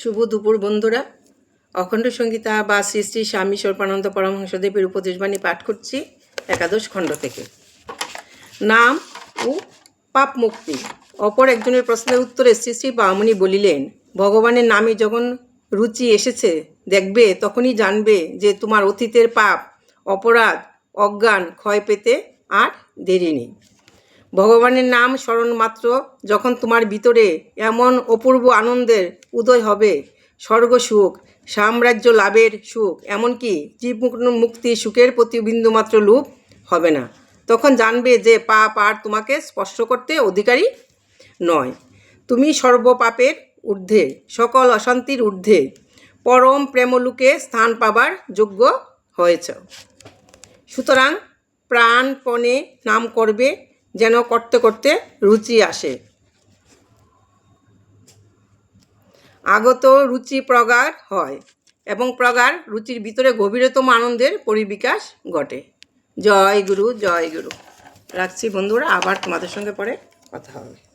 শুভ দুপুর বন্ধুরা। অখণ্ড সঙ্গীতা বা শ্রী শ্রী স্বামী স্বরূপানন্দ পরমহংসদেবের উপদেশবাণী পাঠ করছি একাদশ খণ্ড থেকে। নাম ও পাপ মুক্তি। অপর একজনের প্রশ্নের উত্তরে শ্রী শ্রী বামুনি বলিলেন, ভগবানের নামে যখন রুচি এসেছে, দেখবে, তখনই জানবে যে তোমার অতীতের পাপ, অপরাধ, অজ্ঞান ক্ষয় পেতে আর দেরি নেই। ভগবানের নাম স্মরণ মাত্র, যখন তোমার ভিতরে এমন অপূর্ব আনন্দের উদয় হবে, স্বর্গ সুখ, সাম্রাজ্য লাভের সুখ, এমনকি জীব মুক্তি সুখের প্রতি বিন্দুমাত্র লোভ হবে না। তখন জানবে যে পাপ আর তোমাকে স্পর্শ করতে অধিকারী নয়। তুমি সর্বপাপের ঊর্ধ্বে, সকল অশান্তির ঊর্ধ্বে, পরম প্রেমলোকে স্থান পাবার যোগ্য হয়েছ। সুতরাং প্রাণপণে নাম করবে যেন করতে করতে রুচি আসে। আগত রুচি প্রগাঢ় হয় এবং প্রগাঢ় রুচির ভিতরে গভীরতম আনন্দের পরিবিকাশ ঘটে। জয় গুরু জয় গুরু। রাখছি বন্ধুরা, আবার তোমাদের সঙ্গে পরে কথা হবে।